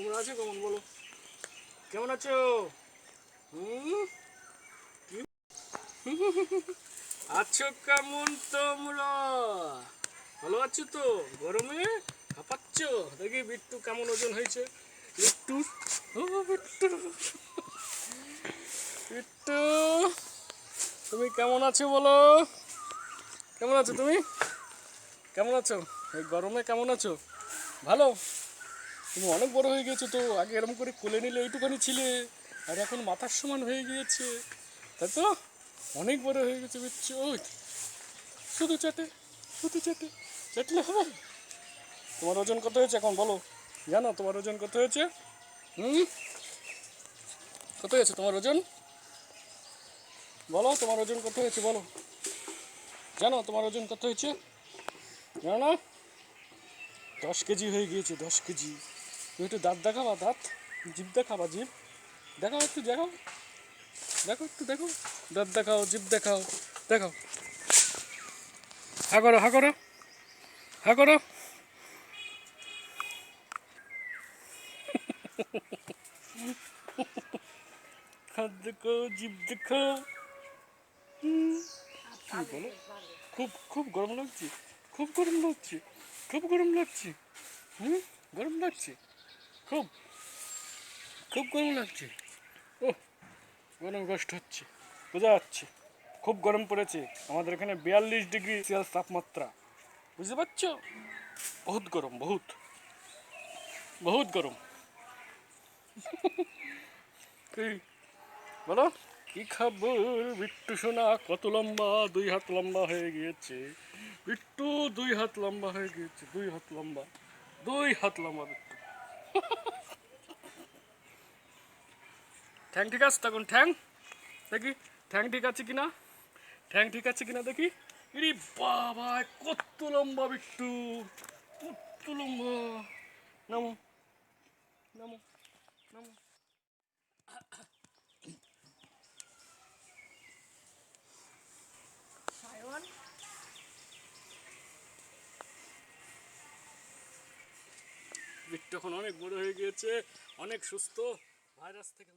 তোমরা আছো কেমন বলো? কেমন আছো? হুম? আছো কেমন তোমরা? ভালো আছো তো? গরমে হাঁপাচ্ছ দেখি বিট্টু কেমন ওজন হয়েছে। বিট্টু। বিট্টু, তুমি কেমন আছো বলো? কেমন আছো তুমি? কেমন আছো? এই গরমে কেমন আছো? ভালো? তুমি অনেক বড় হয়ে গেছো তো, আগে এরকম করে কোলে নিলে এইটুখানি ছিলে, আর এখন মাথার সমান হয়ে গিয়েছে। তাই তো? অনেক বড় হয়ে গেছে ওই, শুধু চাটে শুধু চাটে, চাটলে হবে? তোমার ওজন কত হয়েছে এখন বলো? জানো তোমার ওজন কত হয়েছে? হুম? কত হয়েছে তোমার ওজন? বলো তোমার ওজন কত হয়েছে বলো। জানো তোমার ওজন কত হয়েছে? জানো না? দশ কেজি হয়ে গিয়েছে, দশ কেজি। তুমি একটু দাঁত দেখাবা, দাঁত? জিভ দেখাবা, জিভ। দেখাও একটু, দেখাও। দেখো একটু, দেখো। দাঁত দেখাও, জিভ দেখাও দেখাও। হা করো হা করো হা করো। জিভ দেখো। কি বলো? খুব খুব গরম লাগছে। খুব গরম লাগছে। খুব গরম লাগছে। হুম? গরম লাগছে। খুব খুব গরম লাগছে। ও গরম কষ্ট হচ্ছে, বোঝা যাচ্ছে। খুব গরম পড়েছে, আমাদের এখানে বিয়াল্লিশ ডিগ্রি সেলসিয়াস তাপমাত্রা। বুঝতে পারছ? বহুত গরম, বহুত। বহুত গরম। বলো? কি খবর? বিট্টু সোনা, কত লম্বা? দুই হাত লম্বা হয়ে গিয়েছে। বিট্টু, দুই হাত লম্বা হয়ে গিয়েছে, দুই হাত লম্বা। দুই হাত লম্বা বিট্টু। ঠ্যাং ঠিক আছে তখন, ঠ্যাং? দেখি, ঠ্যাং ঠিক আছে কিনা? ঠ্যাং ঠিক আছে কিনা দেখি? ইরে বাবা, কত লম্বা বিট্টু, কত লম্বা। নামো নামো নামো। এখন অনেক বড় হয়ে গিয়েছে অনেক সুস্থ ভাইরাস থেকে